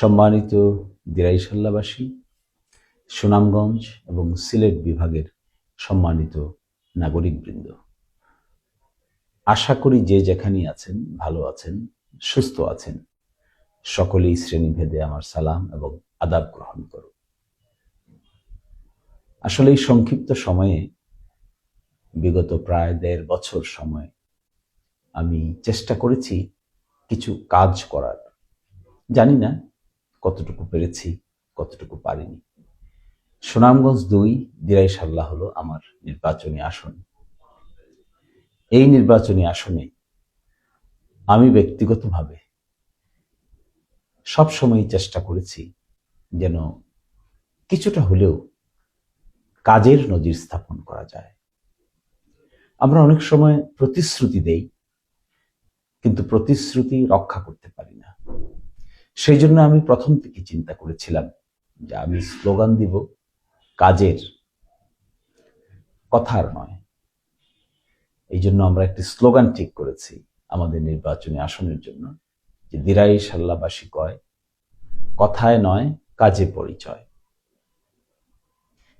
সম্মানিত দিরাইশাল্লাবাসী, সুনামগঞ্জ এবং সিলেট বিভাগের সম্মানিত নাগরিকবৃন্দ। আশা করি যে যেখানেই আছেন, ভালো আছেন, সুস্থ আছেন, সকলেই শ্রেণীভেদে আমার সালাম এবং আদাব গ্রহণ করুন। আসলে এই সংক্ষিপ্ত সময়ে, বিগত প্রায় দেড় বছর সময়, আমি চেষ্টা করেছি কিছু কাজ করার। জানি না কতটুকু পেরেছি, কতটুকু পারিনি। সুনামগঞ্জ দুই, দিরাই সাল্লাহ হলো আমার নির্বাচনী আসন। এই নির্বাচনী আসনে আমি ব্যক্তিগতভাবে সবসময় চেষ্টা করেছি যেন কিছুটা হলেও কাজের নজির স্থাপন করা যায়। আমরা অনেক সময় প্রতিশ্রুতি দেই, কিন্তু প্রতিশ্রুতি রক্ষা করতে পারি না। সেই জন্য আমি প্রথম থেকে চিন্তা করেছিলাম যে আমি স্লোগান দিব কাজের। কথার নয়। এই জন্য আমরা একটি স্লোগান ঠিক করেছি আমাদের নির্বাচনী আসনের জন্য, যে দিরাই সাল্লাবাসী কয়, কথায় নয়, কাজে পরিচয়।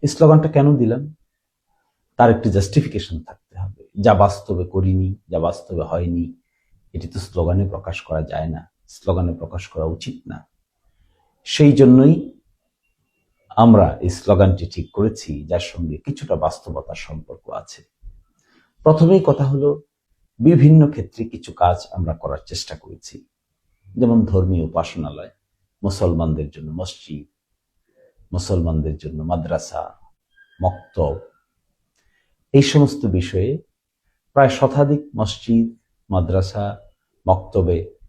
স্লোগানটা কেন দিলাম? তার একটি জাস্টিফিকেশন থাকতে হবে। যা বাস্তবে করিনি, যা বাস্তবে হয়নি, এটি তো স্লোগানে প্রকাশ করা যায় না। স্লোগানে প্রকাশ করা উচিত না। সেই জন্যই আমরা এই স্লোগানটি ঠিক করেছি, যার সঙ্গে কিছুটা বাস্তবতার সম্পর্ক আছে। প্রথমেই কথা হলো, বিভিন্ন ক্ষেত্রে কিছু কাজ আমরা করার চেষ্টা করেছি। যেমন ধর্মীয় উপাসনালয়, মুসলমানদের জন্য মসজিদ, মুসলমানদের জন্য মাদ্রাসা, মক্তব। এই সমস্ত বিষয়ে প্রায় শতাধিক মসজিদ, মাদ্রাসা, মক্তবে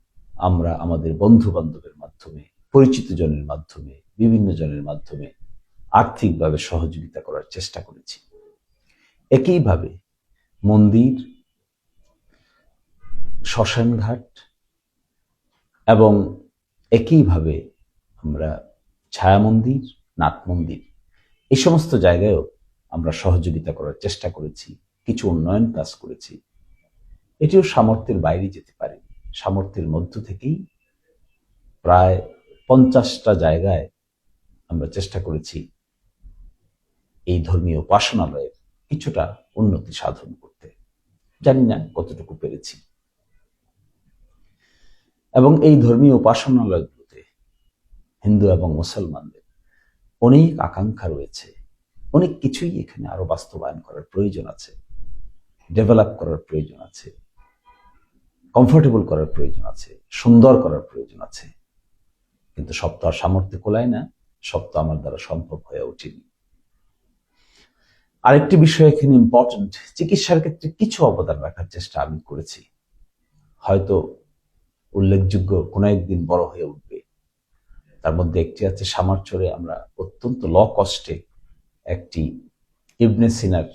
আমরা আমাদের বন্ধু বান্ধবের মাধ্যমে, পরিচিত জনের মাধ্যমে, বিভিন্ন জনের মাধ্যমে আর্থিকভাবে সহযোগিতা করার চেষ্টা করেছি। একইভাবে মন্দির, শ্মশানঘাট এবং একইভাবে আমরা ছায়া মন্দির নাট মন্দির, এই সমস্ত জায়গায়ও আমরা সহযোগিতা করার চেষ্টা করেছি, কিছু উন্নয়ন কাজ করেছি। এটিও সামর্থ্যের বাইরে যেতে পারে। সামর্থ্যের মধ্য থেকেই প্রায় পঞ্চাশটা জায়গায় আমরা চেষ্টা করেছি এই ধর্মীয় উপাসনালয়ের কিছুটা উন্নতি সাধন করতে। জানি না কতটুকু পেরেছি। এবং এই ধর্মীয় উপাসনালয়গুলোতে হিন্দু এবং মুসলমানদের অনেক আকাঙ্ক্ষা রয়েছে। অনেক কিছুই এখানে আরও বাস্তবায়ন করার প্রয়োজন আছে, ডেভেলপ করার প্রয়োজন আছে। কমফোর্টেবল করার প্রয়োজন আছে, সুন্দর করার প্রয়োজন আছে। কিন্তু সব তো আর সামর্থ্য কোলায় না, সব তো আমার দ্বারা সম্ভব হয়ে ওঠেনি। আরেকটি বিষয় এখানে ইম্পর্টেন্ট চিকিৎসার ক্ষেত্রে কিছু অবদান রাখার চেষ্টা আমি করেছি। হয়তো উল্লেখযোগ্য কোনো একদিন বড় হয়ে উঠবে। তার মধ্যে একটি আছে সামারচরে আমরা অত্যন্ত ল কস্টে একটি ইবনে সিনার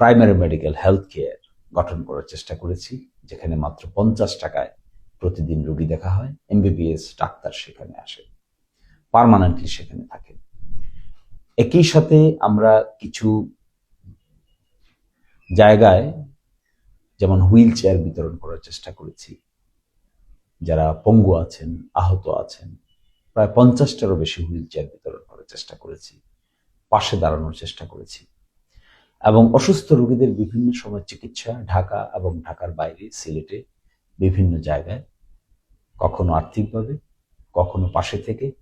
প্রাইমারি মেডিকেল হেলথ কেয়ার গঠন করার চেষ্টা করেছি। যেখানে মাত্র পঞ্চাশ টাকায় প্রতিদিন রোগী দেখা হয় এমবিবিএস ডাক্তার সেখানে আসে পারমানেন্টলি সেখানে থাকে। একই সাথে আমরা কিছু জায়গায়, যেমন হুইল চেয়ার বিতরণ করার চেষ্টা করেছি। যারা পঙ্গু আছেন, আহত আছেন, প্রায় পঞ্চাশটারও বেশি হুইল চেয়ার বিতরণ করার চেষ্টা করেছি। পাশে দাঁড়ানোর চেষ্টা করেছি। এবং অসুস্থ রোগীদের বিভিন্ন সময় চিকিৎসা ঢাকা এবং ঢাকার বাইরে, সিলেটে বিভিন্ন জায়গায়, কখনো আর্থিকভাবে, কখনো পাশে থেকে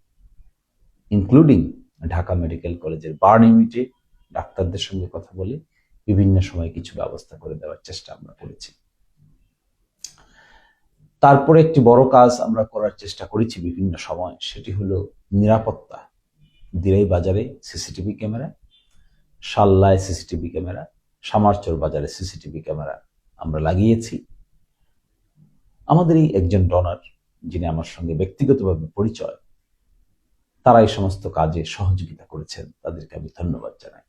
ইনক্লুডিং ঢাকা মেডিকেল কলেজের বার্ন ইউনিটে ডাক্তারদের সঙ্গে কথা বলে বিভিন্ন সময় কিছু ব্যবস্থা করে দেওয়ার চেষ্টা আমরা করেছি। তারপরে একটি বড় কাজ আমরা করার চেষ্টা করেছি বিভিন্ন সময়, সেটি হলো নিরাপত্তা। দিরাই বাজারে সিসিটিভি ক্যামেরা সাল্লায় সিসিটিভি ক্যামেরা, সামারচর বাজারে সিসিটিভি ক্যামেরা আমরা লাগিয়েছি। আমাদেরই একজন ডনার, যিনি আমার সঙ্গে ব্যক্তিগতভাবে পরিচয়, তারা এই সমস্ত কাজে সহযোগিতা করেছেন। তাদেরকে আমি ধন্যবাদ জানাই।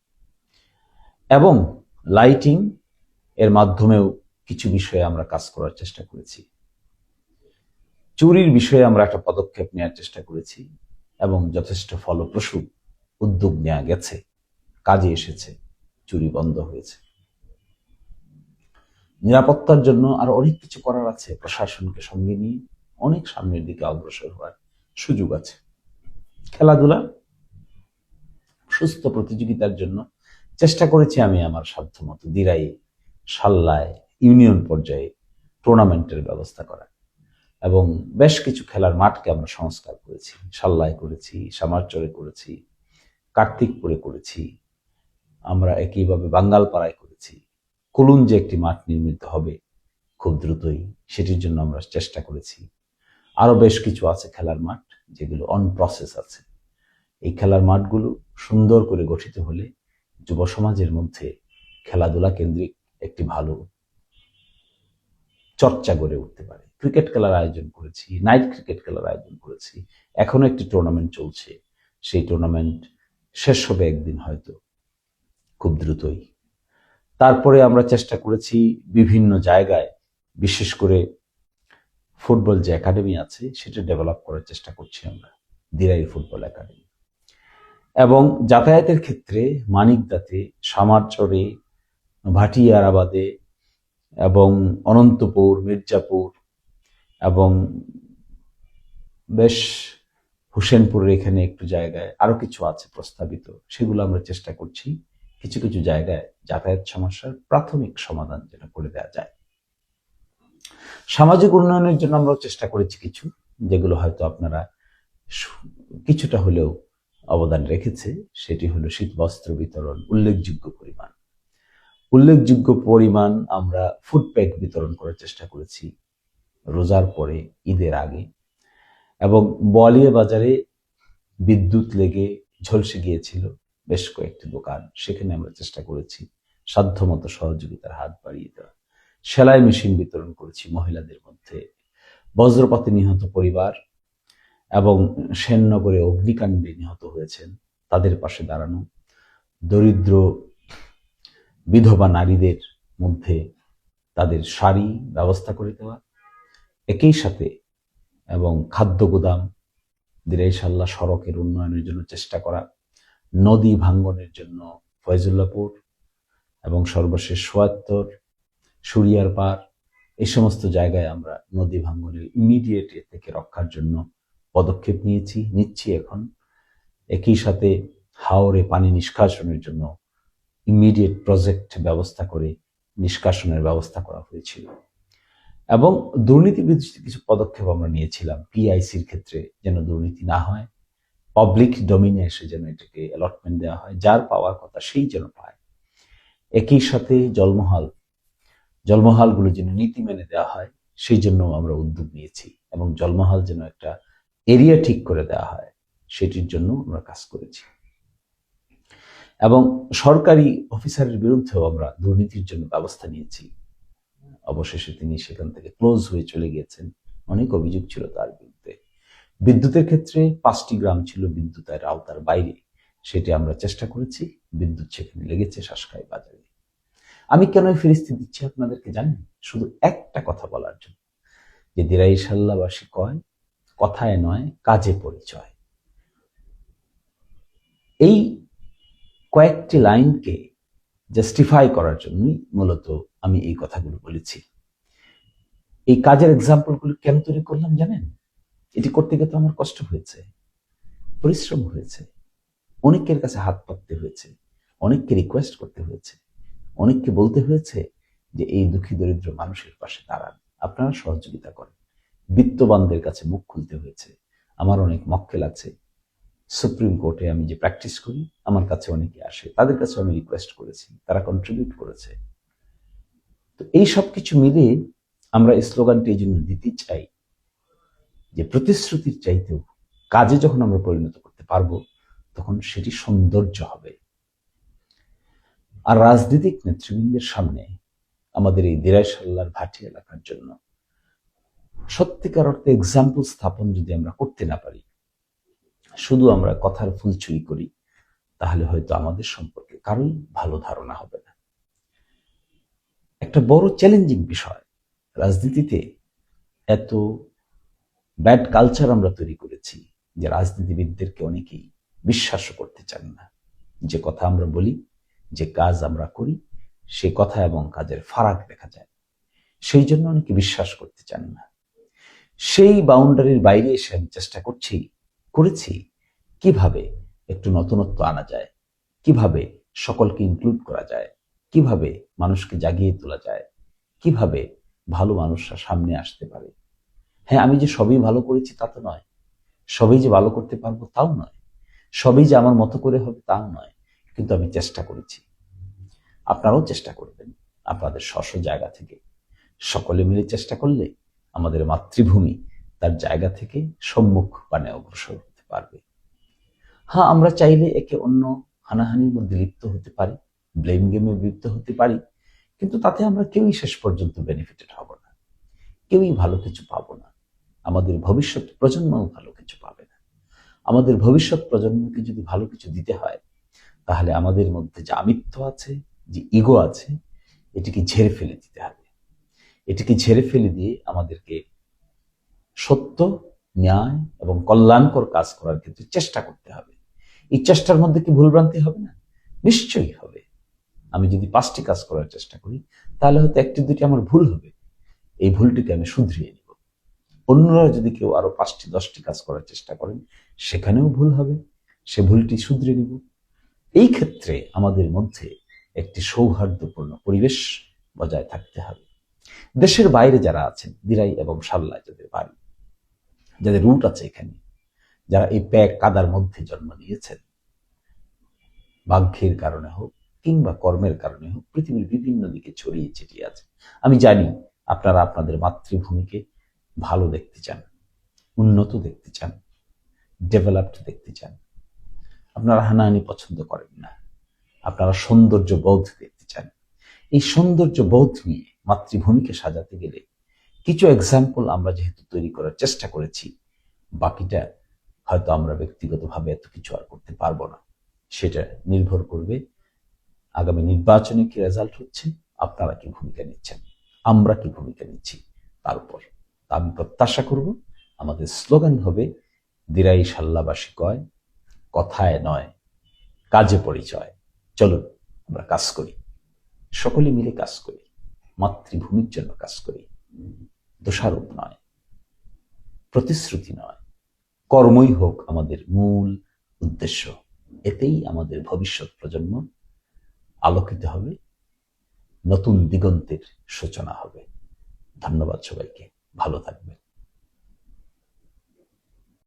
এবং লাইটিং এর মাধ্যমেও কিছু বিষয়ে আমরা কাজ করার চেষ্টা করেছি। চুরির বিষয়ে আমরা একটা পদক্ষেপ নেওয়ার চেষ্টা করেছি এবং যথেষ্ট ফলপ্রসূ উদ্যোগ নেওয়া গেছে। কাজে এসেছে, চুরি বন্ধ হয়েছে। নিরাপত্তার জন্য আর অনেক কিছু করার আছে। প্রশাসনকে সঙ্গে নিয়ে অনেক সামনের দিকে অগ্রসর হওয়ার সুযোগ আছে। খেলাধুলা, সুস্থ প্রতিযোগিতার জন্য চেষ্টা করেছি আমি আমার সাধ্যমতো দিরাই, সাল্লায় ইউনিয়ন পর্যায়ে টুর্নামেন্টের ব্যবস্থা করা এবং বেশ কিছু খেলার মাঠকে আমরা সংস্কার করেছি। সাল্লায় করেছি, সামারচরে করেছি, কার্তিকপুরে করেছি আমরা একইভাবে বাঙ্গালপাড়ায় করেছি। কুলুন যে একটি মাঠ নির্মিত হবে। খুব দ্রুতই সেটির জন্য আমরা চেষ্টা করেছি। আরও বেশ কিছু আছে খেলার মাঠ যেগুলো অন প্রসেস আছে। এই খেলার মাঠগুলো সুন্দর করে গঠিত হলে যুব সমাজের মধ্যে খেলাধুলা কেন্দ্রিক একটি ভালো চর্চা গড়ে উঠতে পারে। ক্রিকেট খেলার আয়োজন করেছি, নাইট ক্রিকেট খেলার আয়োজন করেছি। এখনও একটি টুর্নামেন্ট চলছে। সেই টুর্নামেন্ট শেষ হবে একদিন হয়তো। খুব দ্রুতই। তারপরে আমরা চেষ্টা করেছি বিভিন্ন জায়গায়, বিশেষ করে ফুটবল যে একাডেমি আছে, সেটা ডেভেলপ করার চেষ্টা করছি আমরা, দিরাই ফুটবল একাডেমি। এবং যাতায়াতের ক্ষেত্রে মানিকদাতে সামারচরে ভাটিয়ারাবাদে এবং অনন্তপুর, মির্জাপুর এবং বেশ হোসেনপুরের এখানে একটু জায়গায় আরও কিছু আছে প্রস্তাবিত, সেগুলো আমরা চেষ্টা করছি। কিছু কিছু জায়গায় যাতায়াত সমস্যার প্রাথমিক সমাধান যেটা করে দেওয়া যায়। সামাজিক উন্নয়নের জন্য আমরা চেষ্টা করেছি কিছু, যেগুলো হয়তো আপনারা কিছুটা হলেও অবদান রেখেছে। সেটি হলো শীত বস্ত্র বিতরণ, উল্লেখযোগ্য পরিমাণ। উল্লেখযোগ্য পরিমাণ আমরা ফুড প্যাক বিতরণ করার চেষ্টা করেছি রোজার পরে, ঈদের আগে। এবং বলিয়া বাজারে বিদ্যুৎ লেগে ঝলসে গিয়েছিল। বেশ কয়েকটি দোকান সেখানে আমরা চেষ্টা করেছি সাধ্যমতো সহযোগিতার হাত বাড়িয়ে দেওয়া সেলাই মেশিন বিতরণ করেছি মহিলাদের মধ্যে। বজ্রপাতে নিহত পরিবার এবং সেননগরে অগ্নিকাণ্ডে নিহত হয়েছেন তাদের পাশে দাঁড়ানো দরিদ্র বিধবা নারীদের মধ্যে তাদের শাড়ি ব্যবস্থা করে দেওয়া, একই সাথে এবং খাদ্য গুদাম দিরাইশাল্লাহ সড়কের উন্নয়নের জন্য চেষ্টা করা নদী ভাঙ্গনের জন্য ফয়জুল্লাপুর এবং সর্বশেষ সোয়াত্তর, সুরিয়ার পার, এই সমস্ত জায়গায় আমরা নদী ভাঙ্গনের ইমিডিয়েট থেকে রক্ষার জন্য পদক্ষেপ নিয়েছি, নিচ্ছি এখন। একই সাথে হাওরে পানি নিষ্কাশনের জন্য ইমিডিয়েট প্রজেক্ট ব্যবস্থা করে নিষ্কাশনের ব্যবস্থা করা হয়েছিল। এবং দুর্নীতি বিরোধী কিছু পদক্ষেপ আমরা নিয়েছিলাম পিআইসির ক্ষেত্রে যেন দুর্নীতি না হয়। পাবলিক ডোমিনে এসে যেন এটাকে অ্যালটমেন্ট দেওয়া হয়, যার পাওয়ার কথা সেই যেন পায়। একই সাথে জলমহল, জলমহালগুলো যেন নীতি মেনে দেওয়া হয়, সেই জন্য আমরা উদ্যোগ নিয়েছি এবং জলমহাল যেন একটা এরিয়া ঠিক করে দেওয়া হয়, সেটির জন্য আমরা কাজ করেছি। এবং সরকারি অফিসারের বিরুদ্ধেও আমরা দুর্নীতির জন্য ব্যবস্থা নিয়েছি। অবশেষে তিনি সেখান থেকে ক্লোজ হয়ে চলে গিয়েছেন। অনেক অভিযোগ ছিল তার বিরুদ্ধে। বিদ্যুতের ক্ষেত্রে পাঁচটি গ্রাম ছিল বিদ্যুতের আওতার বাইরে। সেটি আমরা চেষ্টা করেছি, বিদ্যুৎ সেখানে লেগেছে শাসকাই বাজারে। আমি কেন এই ফিরিস্তি দিচ্ছি আপনাদেরকে জানেন? শুধু একটা কথা বলার জন্য। যে দিরাই সাল্লাবাসী কয়, কথায় নয়, কাজে পরিচয়। এই কয়েকটি লাইনকে জাস্টিফাই করার জন্যই মূলত আমি এই কথাগুলো বলেছি। এই কাজের এক্সাম্পলগুলো কেন তৈরি করলাম জানেন? এটি করতে গিয়ে তো আমার কষ্ট হয়েছে, পরিশ্রম হয়েছে, অনেকের কাছে হাত পাততে হয়েছে, অনেককে রিকোয়েস্ট করতে হয়েছে, অনেককে বলতে হয়েছে যে এই দুঃখী দরিদ্র মানুষের পাশে দাঁড়ান, আপনারা সহযোগিতা করেন। বিত্তবানদের কাছে মুখ খুলতে হয়েছে, আমার অনেক মক্কেল আছে, সুপ্রিম কোর্টে আমি যে প্র্যাকটিস করি, আমার কাছে অনেকে আসে, তাদের কাছে আমি রিকোয়েস্ট করেছি, তারা কন্ট্রিবিউট করেছে। তো এই সব কিছু মিলিয়ে আমরা স্লোগানটি এই জন্য দিতে চাই যে প্রতিশ্রুতির চাইতেও কাজে যখন আমরা পরিণত করতে পারব, তখন সেটি সৌন্দর্য হবে। আর রাজনৈতিক নেতৃবৃন্দের সামনে আমাদের এই দিরাইশাল্লার ভাটি এলাকার জন্য সত্যিকার অর্থে এক্সাম্পল স্থাপন যদি আমরা করতে না পারি, শুধু আমরা কথার ফুলচুরি করি, তাহলে হয়তো আমাদের সম্পর্কে কারোই ভালো ধারণা হবে না। একটা বড় চ্যালেঞ্জিং বিষয়, রাজনীতিতে এত ব্যাড কালচার আমরা তৈরি করেছি, যে রাজনীতিবিদদেরকে অনেকেই বিশ্বাসও করতে চান না। যে কথা আমরা বলি, যে কাজ আমরা করি, সে কথা এবং কাজের ফারাক দেখা যায়। সেই জন্য অনেকে বিশ্বাস করতে চান না। সেই বাউন্ডারির বাইরে এসে আমি চেষ্টা করছি, করেছি, কীভাবে একটু নতুনত্ব আনা যায়, কীভাবে সকলকে ইনক্লুড করা যায়, কীভাবে মানুষকে জাগিয়ে তোলা যায়, কীভাবে ভালো মানুষরা সামনে আসতে পারে। হ্যাঁ আমি যে সবই ভালো করেছি তা তো নয়। সবই যে ভালো করতে পারব তাও নয়। সবই যে আমার মতো করে হবে তাও নয়। কিন্তু আমি চেষ্টা করেছি। আপনারাও চেষ্টা করবেন আপনাদের স্ব জায়গা থেকে। সকলে মিলে চেষ্টা করলে আমাদের মাতৃভূমি তার জায়গা থেকে সম্মুখ পানে অগ্রসর হতে পারবে। হ্যাঁ আমরা চাইলে একে অন্য হানাহানির মধ্যে লিপ্ত হতে পারি ব্লেম গেমে লিপ্ত হতে পারি, কিন্তু তাতে আমরা কেউই শেষ পর্যন্ত বেনিফিটেড হব না। কেউই ভালো কিছু পাবো না। আমাদের ভবিষ্যৎ প্রজন্মও ভালো কিছু পাবে না। আমাদের ভবিষ্যৎ প্রজন্মকে যদি ভালো কিছু দিতে হয়, তাহলে আমাদের মধ্যে যে আমিত্ব আছে, যে ইগো আছে, এটিকে ঝেড়ে ফেলে দিতে হবে। এটিকে ঝেড়ে ফেলে দিয়ে আমাদেরকে সত্য, ন্যায় এবং কল্যাণকর কাজ করার ক্ষেত্রে চেষ্টা করতে হবে। এই চেষ্টার মধ্যে কি ভুলভ্রান্তি হবে না? নিশ্চয়ই হবে। আমি যদি পাঁচটি কাজ করার চেষ্টা করি, তাহলে হয়তো একটি দুটি আমার ভুল হবে। এই ভুলটিকে আমি শুধরিয়ে নিব অন্যরা যদি কেউ আরও পাঁচটি, দশটি কাজ করার চেষ্টা করেন, সেখানেও ভুল হবে। সে ভুলটি শুধরে নিব। এই ক্ষেত্রে আমাদের মধ্যে একটি সৌহার্দ্যপূর্ণ পরিবেশ বজায় থাকতে হবে। দেশের বাইরে যারা আছেন, দিরাই এবং সাল্লায় যাদের বাড়ি, যাদের রুট আছে এখানে, যারা এই প্যাক কাদার মধ্যে জন্ম নিয়েছেন, ভাগ্যের কারণে হোক কিংবা কর্মের কারণে হোক, পৃথিবীর বিভিন্ন দিকে ছড়িয়ে ছিটিয়ে আছে। আমি জানি আপনারা আপনাদের মাতৃভূমিকে ভালো দেখতে চান, উন্নত দেখতে চান ডেভেলপড দেখতে চান। আপনারা হানাহানি পছন্দ করেন না। আপনারা সৌন্দর্য বোধ দেখতে চান। এই সৌন্দর্য বোধ নিয়ে মাতৃভূমিকে সাজাতে গেলে কিছু এক্সাম্পল আমরা যেহেতু তৈরি করার চেষ্টা করেছি, বাকিটা হয়তো আমরা ব্যক্তিগতভাবে এত কিছু আর করতে পারব না। সেটা নির্ভর করবে আগামী নির্বাচনে কি রেজাল্ট হচ্ছে, আপনারা কি ভূমিকা নিচ্ছেন, আমরা কি ভূমিকা নিচ্ছি তার উপর। আমি প্রত্যাশা করব আমাদের স্লোগান হবে, দিরাই সাল্লাবাসী কয়, কথায় নয়, কাজে পরিচয়। চলুন, আমরা কাজ করি। সকলে মিলে কাজ করি, মাতৃভূমির জন্য কাজ করি। দোষারোপ নয়, প্রতিশ্রুতি নয়, কর্মই হোক আমাদের মূল উদ্দেশ্য। এতেই আমাদের ভবিষ্যৎ প্রজন্ম আলোকিত হবে, নতুন দিগন্তের সূচনা হবে। ধন্যবাদ সবাইকে। ভালো থাকবেন।